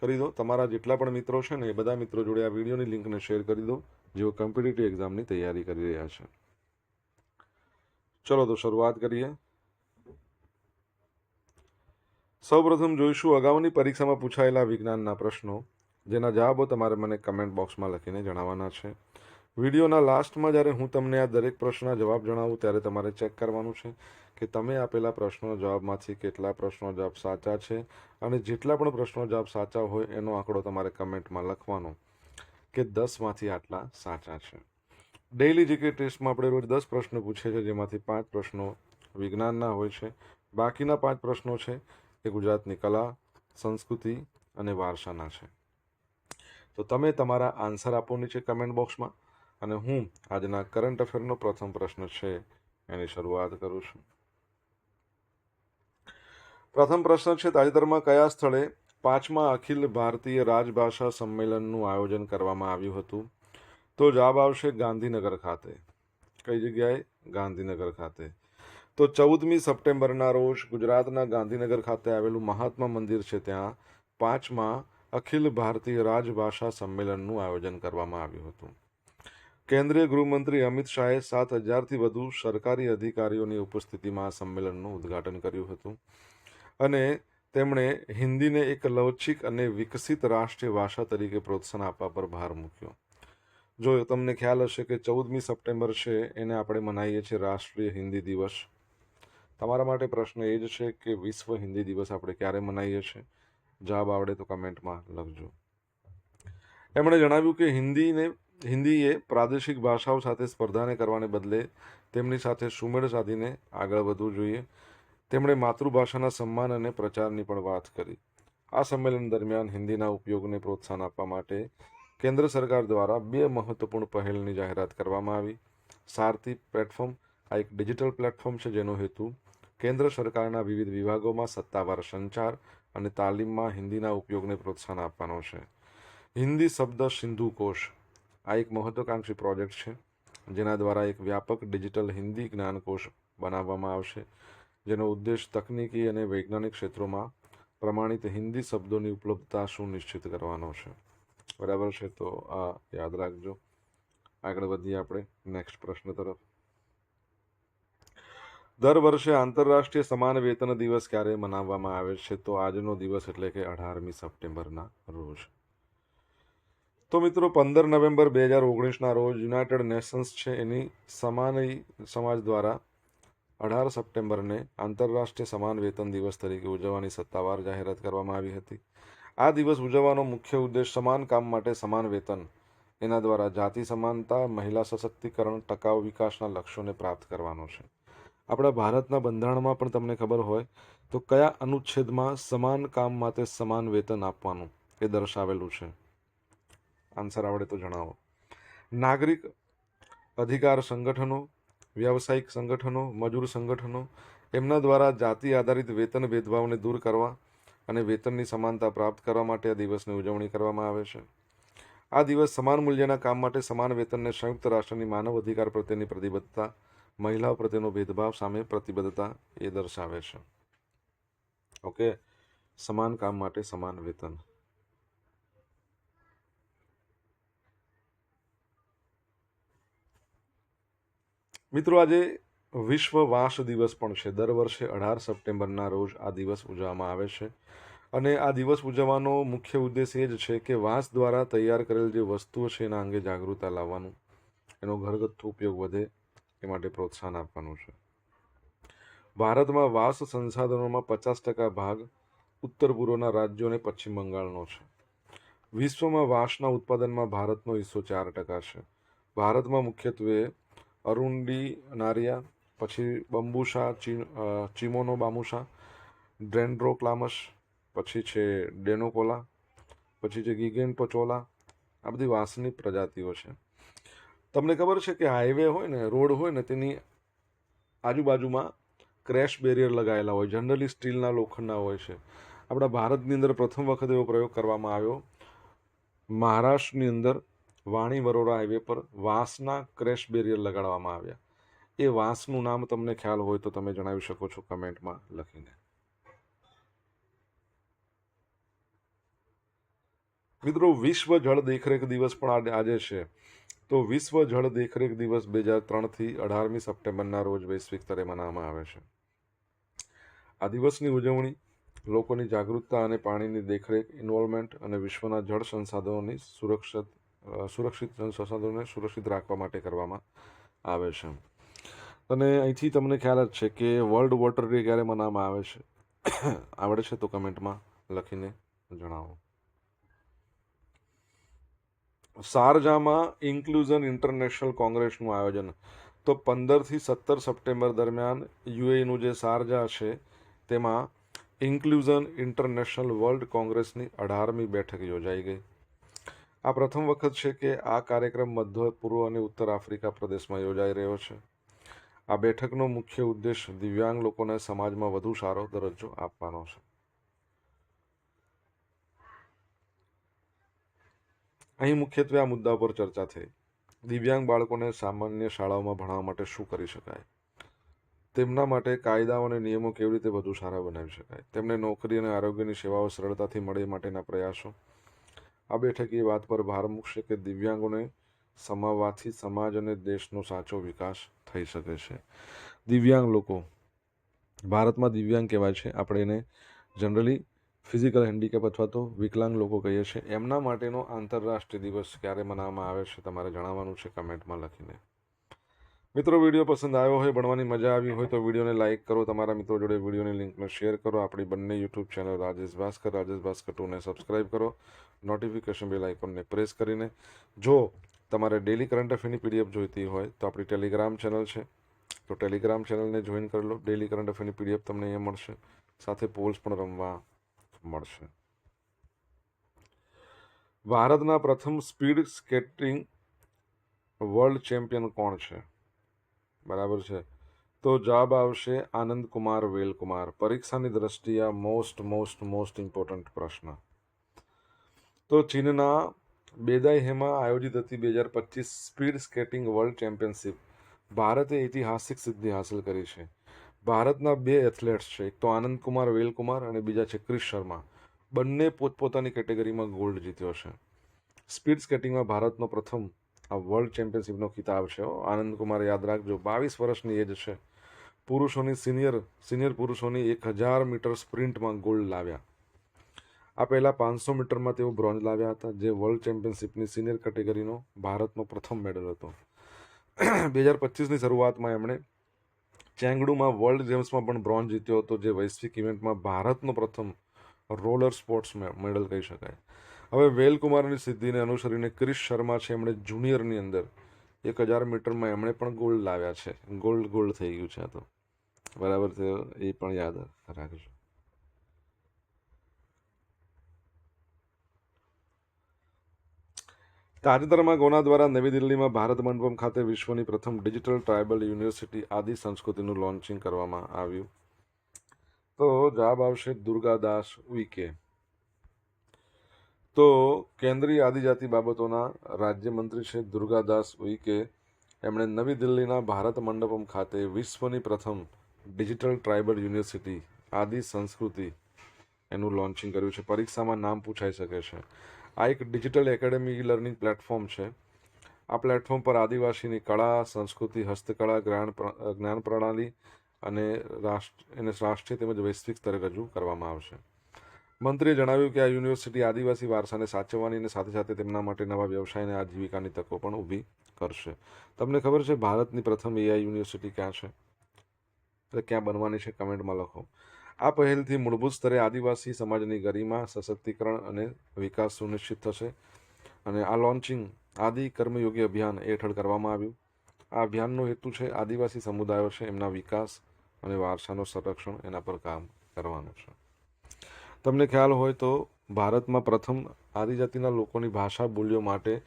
કરી દો. તમારા જેટલા પણ મિત્રો છે ને, એ બધા મિત્રો જોડે આ વિડીયોની લિંકને શેર કરી દો, જેઓ કોમ્પિટિટિવ એક્ઝામની તૈયારી કરી રહ્યા છે. ચલો તો શરૂઆત કરીએ. સૌપ્રથમ જોઈશું અગાઉની પરીક્ષામાં પૂછાયેલા વિજ્ઞાનના પ્રશ્નો, જેના જવાબો તમારે મને કમેન્ટ બોક્સમાં લખીને જણાવવાના છે. વિડીયોના લાસ્ટમાં જ્યારે હું તમને આ દરેક પ્રશ્નના જવાબ જણાવું, ત્યારે તમારે ચેક કરવાનું છે કે તમે આપેલા પ્રશ્નો જવાબમાંથી કેટલા પ્રશ્નો જવાબ સાચા છે અને જેટલા પણ પ્રશ્નો જવાબ સાચા હોય એનો આંકડો તમારે કમેન્ટમાં લખવાનો કે દસમાંથી આટલા સાચા છે. ડેઇલી જીકે ટેસ્ટમાં આપણે રોજ દસ પ્રશ્નો પૂછે છે જેમાંથી પાંચ પ્રશ્નો વિજ્ઞાનના હોય છે. બાકીના પાંચ પ્રશ્નો છે એ ગુજરાતની કલા, સંસ્કૃતિ અને વારસાના છે. તો તમે તમારા આન્સર આપો નીચે કમેન્ટ બોક્સમાં. અને હું આજના કરંટ અફેરનો પ્રથમ પ્રશ્ન છે, એની શરૂઆત કરું છું. પ્રથમ પ્રશ્ન છે, તાજેતરમાં કયા સ્થળે પાંચમા અખિલ ભારતીય રાજભાષા સંમેલનનું આયોજન કરવામાં આવ્યું હતું? તો જવાબ આવશે ગાંધીનગર ખાતે. કઈ જગ્યાએ? ગાંધીનગર ખાતે. તો ચૌદમી સપ્ટેમ્બરના રોજ ગુજરાતના ગાંધીનગર ખાતે આવેલું મહાત્મા મંદિર છે, ત્યાં પાંચમા અખિલ ભારતીય રાજભાષા સંમેલનનું આયોજન કરવામાં આવ્યું હતું. કેન્દ્રીય ગૃહમંત્રી અમિત શાહે સાત હજારથી વધુ સરકારી અધિકારીઓની ઉપસ્થિતિમાં આ સંમેલનનું ઉદ્ઘાટન કર્યું હતું. અને તેમણે હિન્દીને એક લવચિક અને વિકસિત રાષ્ટ્રીય ભાષા તરીકે પ્રોત્સાહન આપવા પર ભાર મૂક્યો. જો તમને ખ્યાલ હશે કે ચૌદમી સપ્ટેમ્બર છે, એને આપણે મનાવીએ છીએ રાષ્ટ્રીય હિન્દી દિવસ. તમારા માટે પ્રશ્ન એ જ છે કે વિશ્વ હિન્દી દિવસ આપણે ક્યારે મનાવીએ છીએ? જવાબ આવડે તો કમેન્ટમાં લખજો. એમણે જણાવ્યું કે હિન્દીને હિન્દીએ પ્રાદેશિક ભાષાઓ સાથે સ્પર્ધાને કરવાને બદલે તેમની સાથે સુમેળ સાધીને આગળ વધવું જોઈએ. તેમણે માતૃભાષાના સન્માન અને પ્રચારની પણ વાત કરી. આ સંમેલન દરમિયાન હિન્દીના ઉપયોગને પ્રોત્સાહન આપવા માટે કેન્દ્ર સરકાર દ્વારા બે મહત્વપૂર્ણ પહેલની જાહેરાત કરવામાં આવી. સારથી પ્લેટફોર્મ, આ એક ડિજિટલ પ્લેટફોર્મ છે જેનો હેતુ કેન્દ્ર સરકારના વિવિધ વિભાગોમાં સત્તાવાર સંચાર અને તાલીમમાં હિન્દીના ઉપયોગને પ્રોત્સાહન આપવાનો છે. હિન્દી શબ્દ સિંધુ કોશ આ એક મહત્વાકાંક્ષી પ્રોજેક્ટ છે, જેના દ્વારા એક વ્યાપક ડિજિટલ હિન્દી જ્ઞાનકોશ બનાવવામાં આવશે, જેનો ઉદ્દેશ તકનીકી અને વૈજ્ઞાનિક ક્ષેત્રોમાં પ્રમાણિત હિન્દી શબ્દોની ઉપલબ્ધતા સુનિશ્ચિત કરવાનો છે. બરાબર છે? તો આ યાદ રાખજો. આગળ વધીએ આપણે. નેક્સ્ટ પ્રશ્ન તરફ. દર વર્ષે આંતરરાષ્ટ્રીય સમાન વેતન દિવસ ક્યારે મનાવવામાં આવે છે? તો આજનો દિવસ એટલે કે અઢારમી સપ્ટેમ્બરના રોજ. તો મિત્રો પંદર નવેમ્બર બે હજાર ઓગણીસના રોજ યુનાઇટેડ નેશન્સ છે એની સમાનય સમાજ દ્વારા અઢાર સપ્ટેમ્બરને આંતરરાષ્ટ્રીય સમાન વેતન દિવસ તરીકે ઉજવવાની સત્તાવાર જાહેરાત કરવામાં આવી હતી. આ દિવસ ઉજવવાનો મુખ્ય ઉદ્દેશ સમાન કામ માટે સમાન વેતન, એના દ્વારા જાતિ સમાનતા, મહિલા સશક્તિકરણ, ટકાઉ વિકાસના લક્ષ્યોને પ્રાપ્ત કરવાનો છે. આપણા ભારતના બંધારણમાં પણ તમને ખબર હોય તો કયા અનુચ્છેદમાં સમાન કામ માટે સમાન વેતન આપવાનું એ દર્શાવેલું છે. આન્સર આવડે તો જણાવો. નાગરિક અધિકાર સંગઠનો, વ્યાવસાયિક સંગઠનો, મજૂર સંગઠનો, એમના દ્વારા જાતિ આધારિત વેતન ભેદભાવને દૂર કરવા અને વેતનની સમાનતા પ્રાપ્ત કરવા માટે આ દિવસની ઉજવણી કરવામાં આવે છે. આ દિવસ સમાન મૂલ્યના કામ માટે સમાન વેતનને સંયુક્ત રાષ્ટ્રની માનવ અધિકાર પ્રત્યેની પ્રતિબદ્ધતા, મહિલાઓ પ્રત્યેનો ભેદભાવ સામે પ્રતિબદ્ધતા એ દર્શાવે છે. ઓકે? સમાન કામ માટે સમાન વેતન. મિત્રો, આજે વિશ્વ વાંસ દિવસ પણ છે. દર વર્ષે અઢાર સપ્ટેમ્બરના રોજ આ દિવસ ઉજવવામાં આવે છે. અને આ દિવસ ઉજવવાનો મુખ્ય ઉદ્દેશ એ જ છે કે વાંસ દ્વારા તૈયાર કરેલ જે વસ્તુઓ છે એના અંગે જાગૃતતા લાવવાનું, એનો ઘરગથ્થુ ઉપયોગ વધે એ માટે પ્રોત્સાહન આપવાનું છે. ભારતમાં વાંસ સંસાધનોમાં પચાસ ટકા ભાગ ઉત્તર પૂર્વના રાજ્યો અને પશ્ચિમ બંગાળનો છે. વિશ્વમાં વાંસના ઉત્પાદનમાં ભારતનો હિસ્સો ચાર ટકા છે. ભારતમાં મુખ્યત્વે અરુંડી, નારિયા, પછી બંબુસા ચિમોનો બામુસા, ડ્રેન્ડ્રોક્લામસ, પછી છે ડેનોકોલા, પછી છે ગીગેન પચોલા આ બધી વાંસની પ્રજાતિઓ છે. તમને ખબર છે કે હાઈવે હોય ને, રોડ હોય ને, તેની આજુબાજુમાં ક્રેશ બેરિયર લગાવેલા હોય, જનરલી સ્ટીલના લોખંડના હોય છે. આપણા ભારતની અંદર પ્રથમ વખત એવો પ્રયોગ કરવામાં આવ્યો. મહારાષ્ટ્રની અંદર વાણી વરોડા હાઈવે પર વાંસના ક્રેશ બેરિયર લગાડવામાં આવ્યા. એ વાંસનું નામ તમને ખ્યાલ હોય તો તમે જણાવી શકો છો કમેન્ટમાં લખીને. મિત્રો, વિશ્વ જળ દેખરેખ દિવસ પણ આજે- છે. તો વિશ્વ જળ દેખરેખ દિવસ બે હજાર ત્રણથી અઢારમી સપ્ટેમ્બરના રોજ વૈશ્વિક સ્તરે મનાવવામાં આવે છે. આ દિવસની ઉજવણી લોકોની જાગૃતતા અને પાણીની દેખરેખ ઇન્વોલ્વમેન્ટ અને વિશ્વના જળ સંસાધનોની સુરક્ષિત સુરક્ષિત સંસાધનોને સુરક્ષિત રાખવા માટે કરવામાં આવે છે. અને અહીંથી તમને ખ્યાલ જ છે કે વર્લ્ડ વોટર ડે ક્યારે મનાવવામાં આવે છે? આવડે છે તો કમેન્ટમાં લખીને જણાવો. શારજામાં ઇન્ક્લુઝન ઇન્ટરનેશનલ કોંગ્રેસનું આયોજન. તો પંદરથી સત્તર સપ્ટેમ્બર દરમિયાન યુએનું જે શારજા છે, તેમાં ઇન્ક્લુઝન ઇન્ટરનેશનલ વર્લ્ડ કોંગ્રેસની અઢારમી બેઠક યોજાઈ ગઈ. આ પ્રથમ વખત છે કે આ કાર્યક્રમ મધ્ય, પૂર્વ અને ઉત્તર આફ્રિકા પ્રદેશમાં યોજાઈ રહ્યો છે. આ બેઠકનો મુખ્ય ઉદ્દેશ દિવ્યાંગ લોકોને સમાજમાં વધુ સારો દરજ્જો આપવાનો છે. અહીં મુખ્યત્વે આ મુદ્દા પર ચર્ચા થઈ. દિવ્યાંગ બાળકોને સામાન્ય શાળાઓમાં ભણવા માટે શું કરી શકાય? તેમના માટે કાયદાઓ અને નિયમો કેવી રીતે વધુ સારા બનાવી શકાય? તેમને નોકરી અને આરોગ્યની સેવાઓ સરળતાથી મળે માટેના પ્રયાસો આ બેઠક એ વાત પર ભાર મૂકશે કે દિવ્યાંગોને સમાવવાથી સમાજ અને દેશનો સાચો વિકાસ થઈ શકે છે. દિવ્યાંગ લોકો. ભારતમાં દિવ્યાંગ કહેવાય છે. આપણે એને જનરલી ફિઝિકલ હેન્ડીકેપ અથવા તો વિકલાંગ લોકો કહીએ છીએ. એમના માટેનો આંતરરાષ્ટ્રીય દિવસ ક્યારે મનાવવામાં આવે છે તમારે જણાવવાનું છે કમેન્ટમાં લખીને. મિત્રો, વીડિયો પસંદ આવ્યો હોય, ભણવાની મજા આવી હોય, તો વિડીયોને લાઇક કરો. તમારા મિત્રો જોડે વિડીયોની લિંકને શેર કરો. આપણી બંને યુટ્યુબ ચેનલ રાજેશ ભાસ્કર રાજેશ ભાસ્કર ટુને સબસ્ક્રાઇબ કરો. નોટિફિકેશન બેલ આઇકોનને પ્રેસ કરીને જો તમારે ડેલી કરંટ અફેરની પીડીએફ જોઈતી હોય, તો આપણી ટેલિગ્રામ ચેનલ છે. તો ટેલિગ્રામ ચેનલને જોઈન કરી લો. ડેલી કરંટ અફેરની પીડીએફ તમને અહીંયા મળશે. સાથે પોલ્સ પણ રમવા મળશે. ભારતના પ્રથમ સ્પીડ સ્કેટિંગ વર્લ્ડ ચેમ્પિયન કોણ છે? બરાબર છે. તો જવાબ આવશે આનંદકુમાર વેલકુમાર. પરીક્ષાની દ્રષ્ટિએ આ મોસ્ટ મોસ્ટ મોસ્ટ ઇમ્પોર્ટન્ટ પ્રશ્ન. તો ચીનના બેદાઈહેમાં આયોજિત હતી બે હજાર પચીસ સ્પીડ સ્કેટિંગ વર્લ્ડ ચેમ્પિયનશિપ. ભારતે ઐતિહાસિક સિદ્ધિ હાંસલ કરી છે. ભારતના બે એથ્લેટ્સ છે. એક તો આનંદકુમાર વેલકુમાર અને બીજા છે ક્રિશ શર્મા. બંને પોતપોતાની કેટેગરીમાં ગોલ્ડ જીત્યો છે. સ્પીડ સ્કેટિંગમાં ભારતનો પ્રથમ આ વર્લ્ડ ચેમ્પિયનશિપનો ખિતાબ છે. આનંદ કુમાર યાદ રાખજો બાવીસ વર્ષની એજ છે, પુરુષોની સિનિયર સિનિયર પુરુષોની એક હજાર મીટર સ્પ્રિન્ટમાં ગોલ્ડ લાવ્યા. આ પહેલાં પાંચસો મીટરમાં તેઓ બ્રોન્ઝ લાવ્યા હતા, જે વર્લ્ડ ચેમ્પિયનશિપની સિનિયર કેટેગરીનો ભારતનો પ્રથમ મેડલ હતો. બે હજાર પચીસની શરૂઆતમાં એમણે ચેંગડુમાં વર્લ્ડ ગેમ્સમાં પણ બ્રોન્ઝ જીત્યો હતો, જે વૈશ્વિક ઇવેન્ટમાં ભારતનો પ્રથમ રોલર સ્પોર્ટ્સ મેડલ કહી શકાય. હવે વેલકુમારની સિદ્ધિને અનુસરીને ક્રિશ શર્મા છે એમણે જુનિયરની અંદર. એક હજાર મીટરમાં એમણે પણ ગોલ્ડ લાવ્યા છે. ગોલ્ડ ગોલ્ડ થઈ ગયું છે આ તો. બરાબર છે, એ પણ યાદ રાખજો. તાજેતરમાં ગોના દ્વારા નવી દિલ્હીમાં ભારત મંડપમ ખાતે વિશ્વની પ્રથમ ડિજિટલ ટ્રાઇબલ યુનિવર્સિટી આદિ સંસ્કૃતિનું લોન્ચિંગ કરવામાં આવ્યું. તો જવાબ આવશે દુર્ગાદાસ ઉઈકે તો કેન્દ્રીય આદિજાતિ બાબતોના રાજ્યમંત્રી છે દુર્ગાદાસ ઉઈકે એમણે નવી દિલ્હીના ભારત મંડપમ ખાતે વિશ્વની પ્રથમ ડિજિટલ ટ્રાઇબલ યુનિવર્સિટી આદિ સંસ્કૃતિ એનું લોન્ચિંગ કર્યું છે. પરીક્ષામાં નામ પૂછાઈ શકે છે. આ એક ડિજિટલ એકેડેમી લર્નિંગ પ્લેટફોર્મ છે. આ પ્લેટફોર્મ પર આદિવાસીની કળા, સંસ્કૃતિ, હસ્તકળા જ્ઞાન જ્ઞાન પ્રણાલી અને રાષ્ટ્ર, એને રાષ્ટ્રીય તેમજ વૈશ્વિક સ્તરે રજૂ કરવામાં આવશે. મંત્રીએ જણાવ્યું કે આ યુનિવર્સિટી આદિવાસી વારસાને સાચવવાની અને સાથે સાથે તેમના માટે નવા વ્યવસાય અને આજીવિકાની તકો પણ ઊભી કરશે. તમને ખબર છે ભારતની પ્રથમ એઆઈ યુનિવર્સિટી ક્યાં છે? એટલે ક્યાં બનવાની છે કમેન્ટમાં લખો. આ પહેલથી મૂળભૂત સ્તરે આદિવાસી સમાજની ગરિમા, સશક્તિકરણ અને વિકાસ સુનિશ્ચિત થશે અને આ લોન્ચિંગ આદિ કર્મયોગી અભિયાન હેઠળ કરવામાં આવ્યું. આ અભિયાનનો હેતુ છે આદિવાસી સમુદાયો છે એમના વિકાસ અને વારસાનું સંરક્ષણ એના પર કામ કરવાનું છે. તમને ખ્યાલ હોય તો ભારતમાં પ્રથમ આદિજાતિના લોકોની ભાષા બોલીઓ માટે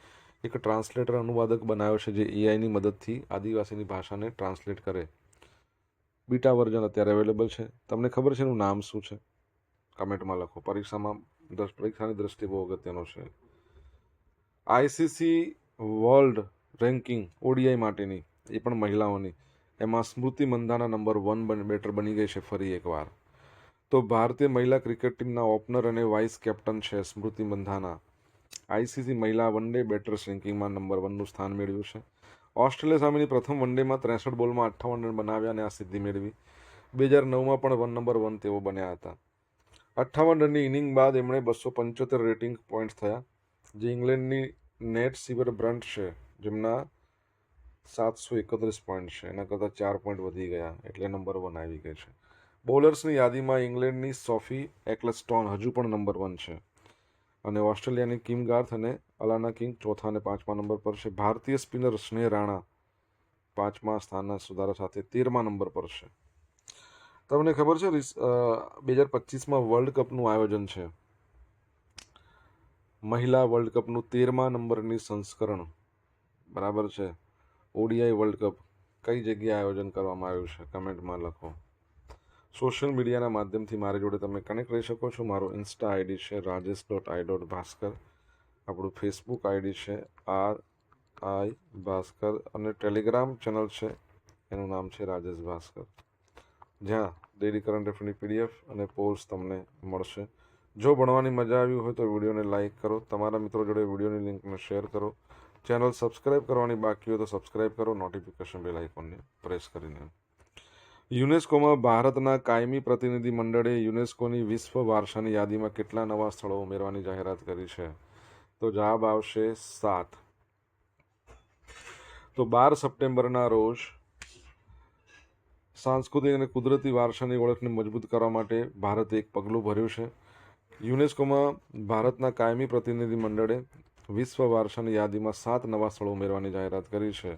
એક ટ્રાન્સલેટર અનુવાદક બનાવ્યો છે જે એઆઈની મદદથી આદિવાસીની ભાષાને ટ્રાન્સલેટ કરે. બીટા વર્ઝન અત્યારે અવેલેબલ છે. તમને ખબર છે એનું નામ શું છે? કમેન્ટમાં લખો. પરીક્ષામાં પરીક્ષાની દ્રષ્ટિએ બહુ અગત્યનો છે. આઈસીસી વર્લ્ડ રેન્કિંગ ઓડીઆઈ માટેની એ પણ મહિલાઓની. એમાં સ્મૃતિ મંદાના નંબર વન બન, બેટર બની ગઈ છે ફરી એકવાર. તો ભારતીય મહિલા ક્રિકેટ ટીમના ઓપનર અને વાઇસ કેપ્ટન છે સ્મૃતિ મંધાના. આઈસીસી મહિલા વન ડે બેટર્સ રેન્કિંગમાં નંબર વનનું સ્થાન મેળવ્યું છે. ઓસ્ટ્રેલિયા સામેની પ્રથમ વન ડેમાં ત્રેસઠ બોલમાં અઠ્ઠાવન રન બનાવ્યા અને આ સિદ્ધિ મેળવી. બે હજાર નવમાં પણ વન નંબર વન તેઓ બન્યા હતા. અઠ્ઠાવન રનની ઇનિંગ બાદ એમણે બસો પંચોતેર રેટિંગ પોઈન્ટ થયા, જે ઇંગ્લેન્ડની નેટ સિવર બ્રન્ટ છે, જેમના સાતસો એકત્રીસ પોઈન્ટ છે. એના કરતાં ચાર પોઈન્ટ વધી ગયા, એટલે નંબર વન આવી ગઈ છે. બોલર્સની યાદીમાં ઇંગ્લેન્ડની સોફી એકલેસ્ટોન હજુ પણ નંબર વન છે. અને ઓસ્ટ્રેલિયાની કિમ ગાર્થ અને અલાના કિંગ ચોથા અને પાંચમા નંબર પર છે. ભારતીય સ્પિનર સ્નેહ રાણા પાંચમા સ્થાનના સુધારા સાથે તેરમા નંબર પર છે. તમને ખબર છે બે હજાર પચીસમાં વર્લ્ડ કપનું આયોજન છે. મહિલા વર્લ્ડ કપનું તેરમા નંબરની સંસ્કરણ. બરાબર છે? ઓડીઆઈ વર્લ્ડ કપ કઈ જગ્યાએ આયોજન કરવામાં આવ્યું છે? કમેન્ટમાં લખો. સોશિયલ મીડિયાના માધ્યમથી મારી જોડે તમે કનેક્ટ રહી શકો છો. મારો ઇન્સ્ટા આઈડી છે Rajesh dot I dot Bhaskar આપણું ફેસબુક આઈડી છે આર આઈ ભાસ્કર અને ટેલિગ્રામ ચેનલ છે, એનું નામ છે રાજેશ ભાસ્કર. જ્યાં ડેલી કરંટ અફેરની પીડીએફ અને પોલ્સ તમને મળશે. જો ભણવાની મજા આવી હોય તો વિડીયોને લાઇક કરો. તમારા મિત્રો જોડે વિડીયોની લિંકને શેર કરો. ચેનલ સબસ્ક્રાઇબ કરવાની બાકી હોય તો સબસ્ક્રાઇબ કરો. નોટિફિકેશન બેલ આઇકોનને પ્રેસ કરીને યુનેસ્કોમાં ભારતના કાયમી પ્રતિનિધિ મંડળે યુનેસ્કોની વિશ્વ વારસાની યાદીમાં કેટલા નવા સ્થળો ઉમેરવાની જાહેરાત કરી છે? તો જવાબ આવશે સાત. તો બાર સપ્ટેમ્બરના રોજ સાંસ્કૃતિક અને કુદરતી વારસાની ઓળખને મજબૂત કરવા માટે ભારતે એક પગલું ભર્યું છે. યુનેસ્કોમાં ભારતના કાયમી પ્રતિનિધિ મંડળે વિશ્વ વારસાની યાદીમાં સાત નવા સ્થળો ઉમેરવાની જાહેરાત કરી છે.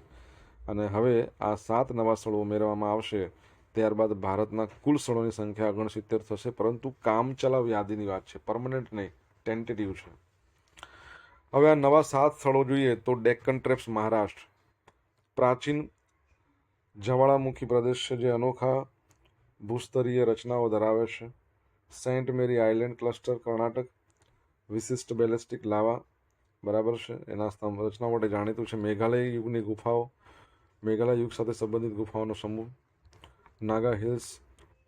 અને હવે આ સાત નવા સ્થળો ઉમેરવામાં આવશે. ત્યારબાદ ભારતના કુલ સ્થળોની સંખ્યા ઓગણસિત્તેર થશે, પરંતુ કામચલાઉ યાદીની વાત છે પરમનન્ટ નહીં ટેન્ટેટિવ છે. હવે આ નવા સાત સ્થળો જોઈએ તો ડેક્કન ટ્રેપ્સ મહારાષ્ટ્ર, પ્રાચીન જવાળામુખી પ્રદેશ છે જે અનોખા ભૂસ્તરીય રચનાઓ ધરાવે છે. Saint Mary island cluster Karnataka, વિશિષ્ટ બેલેસ્ટિક લાવા બરાબર છે, એના સ્તંભ રચના માટે જાણીતું છે. મેઘાલય યુગની ગુફાઓ, મેઘાલય યુગ સાથે સંબંધિત ગુફાઓનો સમૂહ નાગા હિલ્સ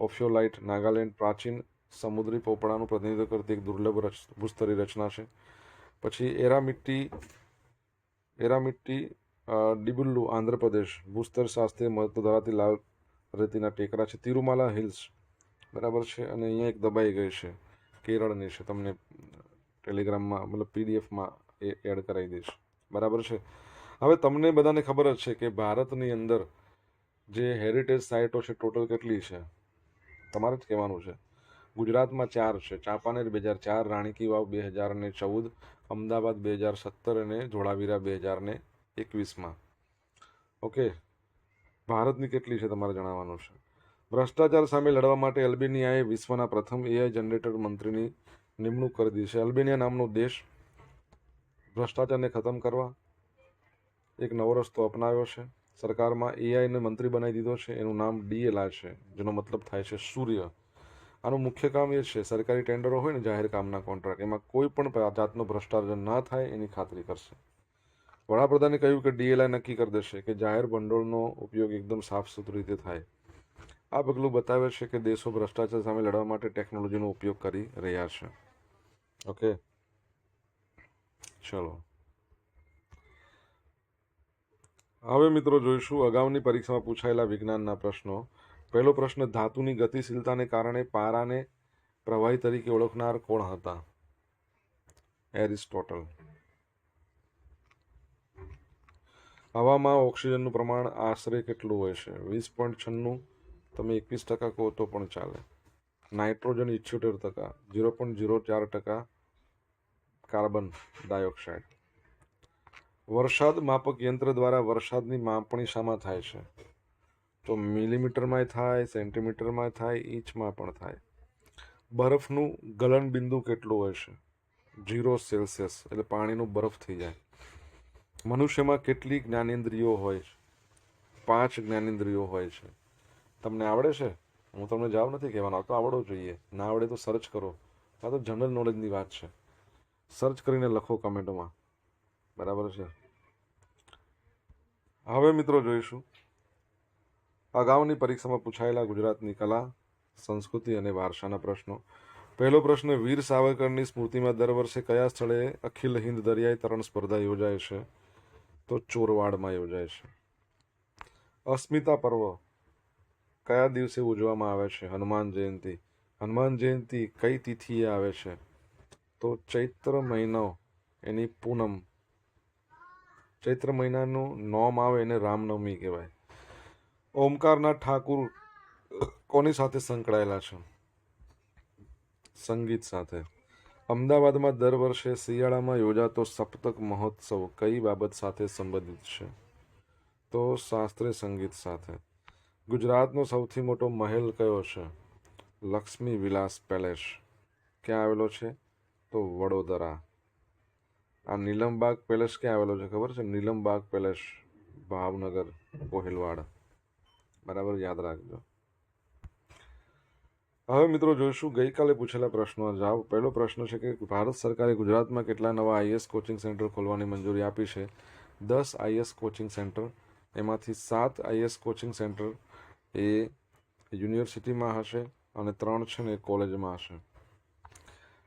ઓફિયોલાઇટ નાગાલેન્ડ પ્રાચીન સમુદ્રી પોપડાનું પ્રતિનિધિત્વ કરતી એક દુર્લભ રચ, ભૂસ્તરી રચના છે. પછી એરામિટ્ટી એરામિટ્ટી ડિબુલ્લુ, આંધ્રપ્રદેશ, ભૂસ્તર શાસ્ત્રીય મહત્વ ધરાવતી લાલ રેતીના ટેકરા છે. તિરુમાલા હિલ્સ, બરાબર છે? અને અહીંયા એક દબાઈ ગઈ છે. કેરળની છે. તમને ટેલિગ્રામમાં, મતલબ પીડીએફમાં એ એડ કરાવી દઈશ. બરાબર છે? હવે તમને બધાને ખબર જ છે કે ભારતની અંદર જે હેરિટેજ સાઇટો છે ટોટલ કેટલી છે? તમારે જ કહેવાનું છે. ગુજરાતમાં ચાર છે. ચાંપાનેર બે હજાર ચાર રાણીકી વાવ બે હજાર ને ચૌદ, અમદાવાદ બે હજાર સત્તર અને ધોળાવીરા બે હજાર ને એકવીસમાં. ઓકે? ભારતની કેટલી છે તમારે જણાવવાનું છે? ભ્રષ્ટાચાર સામે લડવા માટે અલ્બેનિયાએ વિશ્વના પ્રથમ એઆઈ જનરેટર મંત્રીની નિમણૂક કરી દીધી છે. અલ્બેનિયા નામનો દેશ ભ્રષ્ટાચારને ખતમ કરવા એક નવો રસ્તો અપનાવ્યો છે. સરકારમાં એઆઈને મંત્રી બનાવી દીધો છે. એનું નામ ડીએલઆર છે. જેનો મતલબ થાય છે સૂર્ય. આનું મુખ્ય કામ એ છે, સરકારી ટેન્ડરો હોય ને જાહેર કામના કોન્ટ્રાક્ટ, એમાં કોઈ પણ જાતનો ભ્રષ્ટાચાર ના થાય એની ખાતરી કરશે. વડાપ્રધાને કહ્યું કે ડીએલઆઈ નક્કી કરી દેશે કે જાહેર ભંડોળનો ઉપયોગ એકદમ સાફ સુથરી રીતે થાય. આ પગલું બતાવે છે કે દેશો ભ્રષ્ટાચાર સામે લડવા માટે ટેકનોલોજીનો ઉપયોગ કરી રહ્યા છે. ઓકે? ચલો. હવે મિત્રો જોઈશું અગાઉની પરીક્ષામાં પૂછાયેલા વિજ્ઞાનના પ્રશ્નો. પહેલો પ્રશ્ન, ધાતુની ગતિશીલતાને કારણે પારાને પ્રવાહી તરીકે ઓળખનાર કોણ હતા? એરિસ્ટોટલ. હવામાં ઓક્સિજનનું પ્રમાણ આશરે કેટલું હોય છે? વીસ પોઈન્ટ છન્નું, તમે એકવીસ ટકા કહો તો પણ ચાલે. નાઇટ્રોજન ઇઠ્યોતેર ટકા, ઝીરો પોઈન્ટ ઝીરો ચાર ટકા કાર્બન ડાયોક્સાઇડ. વરસાદ માપક યંત્ર દ્વારા વરસાદની માપણી શામાં થાય છે? તો મિલીમીટરમાં થાય સેન્ટીમીટરમાં થાય, ઇંચમાં પણ થાય. બરફનું ગલન બિંદુ કેટલું હોય છે? ઝીરો સેલ્સિયસ, એટલે પાણીનું બરફ થઈ જાય. મનુષ્યમાં કેટલી જ્ઞાનેન્દ્રિયો હોય છે? પાંચ જ્ઞાનેન્દ્રિયો હોય છે. તમને આવડે છે? હું તમને જવાબ નથી કહેવાનો તો આવડવું જોઈએ. ના આવડે તો સર્ચ કરો. આ તો જનરલ નોલેજની વાત છે. સર્ચ કરીને લખો કમેન્ટમાં બરાબર છે. હવે મિત્રો જોઈશું. અગાઉની પરીક્ષામાં પૂછાયેલા ગુજરાતની કલા, સંસ્કૃતિ અને વારસાના પ્રશ્નો. પહેલો પ્રશ્ન, વીર સાવરકરની સ્મૃતિમાં દર વર્ષે કયા સ્થળે અખિલ હિન્દ દરિયાઈ તરણ સ્પર્ધા યોજાય છે? તો ચોરવાડમાં યોજાય છે. અસ્મિતા પર્વ કયા દિવસે ઉજવવામાં આવે છે? હનુમાન જયંતિ. હનુમાન જયંતિ કઈ તિથિએ આવે છે? તો ચૈત્ર મહિનો, એની પૂનમ ચૈત્ર મહિનાનું નોમ આવે એને રામનવમી કહેવાય. ઓમકારનાથ ઠાકુર કોની સાથે સંકળાયેલા છે? સંગીત સાથે. અમદાવાદમાં દર વર્ષે શિયાળામાં યોજાતો સપ્તક મહોત્સવ કઈ બાબત સાથે સંબંધિત છે? તો શાસ્ત્રીય સંગીત સાથે. ગુજરાતનો સૌથી મોટો મહેલ કયો છે? લક્ષ્મી વિલાસ પેલેસ. ક્યાં આવેલો છે? તો વડોદરા. આ નીલમબાગ પેલેસ ક્યાં આવેલો છે ખબર છે? નીલમબાગ પેલેસ, ભાવનગર, કોહિલવાડ. બરાબર યાદ રાખજો. હવે મિત્રો જોઈશું, ગઈકાલે પૂછેલા પ્રશ્નો. જવાબ પહેલો પ્રશ્ન છે કે ભારત સરકારે ગુજરાતમાં કેટલા નવા આઈએસ કોચિંગ સેન્ટર ખોલવાની મંજૂરી આપી છે? દસ આઈએસ કોચિંગ સેન્ટર, એમાંથી સાત આઈએસ કોચિંગ સેન્ટર એ યુનિવર્સિટીમાં હશે અને ત્રણ છે ને એ કોલેજમાં હશે.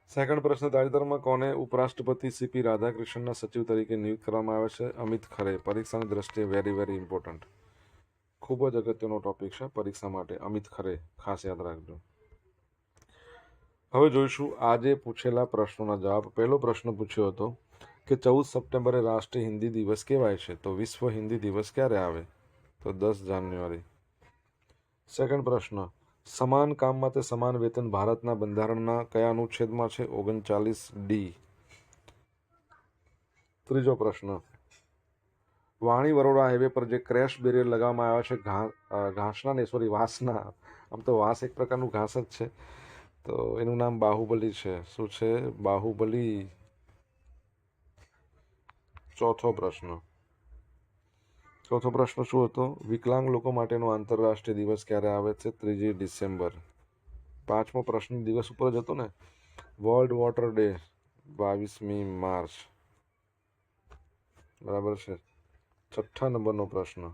સેકન્ડ પ્રશ્ન, તાજેતરમાં કોને ઉપરાષ્ટ્રપતિ સીપી રાધાકૃષ્ણના સચિવ તરીકે નિયુક્ત કરવામાં આવે છે? અમિત ખરે, પરીક્ષાની દ્રષ્ટિએ વેરી વેરી ઇમ્પોર્ટન્ટ ખૂબ જ અગત્યનો ટોપિક છે પરીક્ષા માટે. અમિત ખરે, ખાસ યાદ રાખજો. હવે જોઈશું આજે પૂછેલા પ્રશ્નોના જવાબ. પહેલો પ્રશ્ન પૂછ્યો હતો કે ચૌદ સપ્ટેમ્બરે રાષ્ટ્રીય હિન્દી દિવસ કહેવાય છે, તો વિશ્વ હિન્દી દિવસ ક્યારે આવે? તો દસ જાન્યુઆરી. સેકન્ડ પ્રશ્ન સમાન કામ માટે સમાન વેતન ભારતના બંધારણના કયા અનુચ્છેદમાં છે? ઓગણચાલીસ ડી. ત્રીજો પ્રશ્ન. વાણી વરોડા હાઈવે પર જે ક્રેશ બેરિયર લગાવવામાં આવ્યા છે ઘાસના ને સોરી વાંસના. આમ તો વાંસ એક પ્રકારનું ઘાસ જ છે. તો એનું નામ બાહુબલી છે. શું છે બાહુબલી? ચોથો પ્રશ્ન. ચોથો પ્રશ્ન શું હતો? વિકલાંગ લોકો માટેનો આંતરરાષ્ટ્રીય દિવસ ક્યારે આવે છે? ત્રીજી ડિસેમ્બર. પાંચમો પ્રશ્ન, દિવસ ઉપર જ હતો ને? વર્લ્ડ વોટર ડે, બાવીસમી માર્ચ. બરાબર છે? છઠ્ઠા નંબરનો પ્રશ્ન.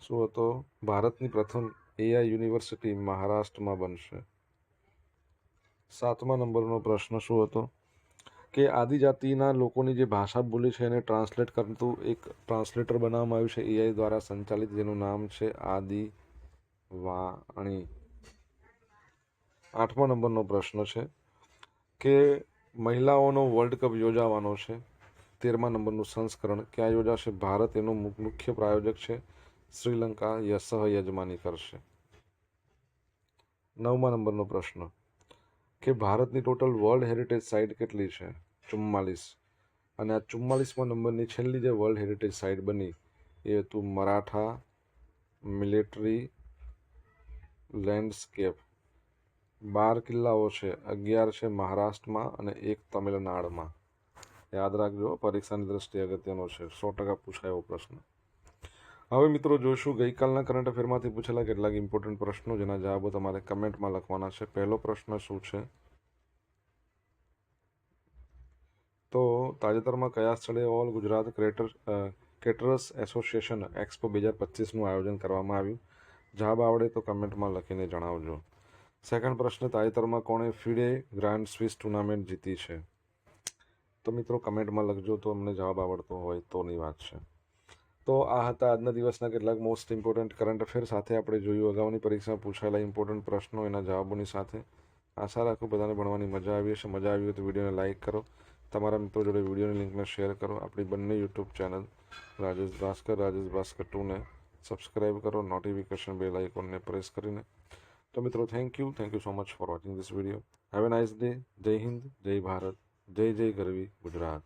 શું હતો? ભારતની પ્રથમ એઆઈ યુનિવર્સિટી મહારાષ્ટ્રમાં બનશે. સાતમા નંબરનો પ્રશ્ન શું હતો? કે આદિજાતિના લોકોની જે ભાષા બોલી છે એને ટ્રાન્સલેટ કરતું એક ટ્રાન્સલેટર બનાવવામાં આવ્યું છે એઆઈ દ્વારા સંચાલિત, જેનું નામ છે આદિ વાણી આઠમા નંબરનો પ્રશ્ન છે કે મહિલાઓનો વર્લ્ડ કપ યોજાવાનો છે. તેરમા નંબરનું સંસ્કરણ ક્યાં યોજાશે? ભારત એનો મુખ્ય પ્રાયોજક છે શ્રીલંકા યસહ યજમાની કરશે. નવમા નંબરનો પ્રશ્ન કે ભારતની ટોટલ વર્લ્ડ હેરિટેજ સાઇટ કેટલી છે? ચુમ્માલીસ. અને આ ચુમ્માલીસમાં નંબરની છેલ્લી જે વર્લ્ડ હેરિટેજ સાઇટ બની, એ હતું મરાઠા મિલિટરી લેન્ડસ્કેપ બાર કિલ્લાઓ છે, અગિયાર છે મહારાષ્ટ્રમાં અને એક તમિલનાડમાં. યાદ રાખજો, પરીક્ષાની દ્રષ્ટિએ અગત્યનો છે. સો ટકા પૂછાયો પ્રશ્ન. હવે મિત્રો જોઈશું ગઈકાલના કરંટ અફેરમાંથી પૂછેલા કેટલાક ઇમ્પોર્ટન્ટ પ્રશ્નો, જેના જવાબો તમારે કમેન્ટમાં લખવાના છે. પહેલો પ્રશ્ન શું છે? તો તાજેતરમાં કયા સ્થળે all Gujarat crater caterers association expo બે હજાર પચીસનું આયોજન કરવામાં આવ્યું? જવાબ આવડે તો કમેન્ટમાં લખીને જણાવજો. સેકન્ડ પ્રશ્ન, તાજેતરમાં કોણે ફીડે ગ્રાન્ડ સ્વિસ ટુર્નામેન્ટ જીતી છે? તો મિત્રો કમેન્ટમાં લખજો, તો અમને જવાબ આવડતો હોય તોની વાત છે. તો આ હતા આજના દિવસના કેટલાક મોસ્ટ ઇમ્પોર્ટન્ટ કરંટ અફેર સાથે આપણે જોયું અગાઉની પરીક્ષામાં પૂછાયેલા ઇમ્પોર્ટન્ટ પ્રશ્નો, એના જવાબોની સાથે. આશા રાખું બધાને ભણવાની મજા આવી હશે. મજા આવી હોય તો વિડીયોને લાઇક કરો. તમારા મિત્રો જોડે વિડીયોની લિંકને શેર કરો. આપણી બંને યુટ્યુબ ચેનલ રાજેશ ભાસ્કર રાજેશ ભાસ્કર ટુને સબસ્ક્રાઇબ કરો. નોટિફિકેશન બેલ આઇકોનને પ્રેસ કરીને. તો મિત્રો thank you thank you so much for watching this video have a nice day Jai Hind Jai Bharat જય જય ગરવી ગુજરાત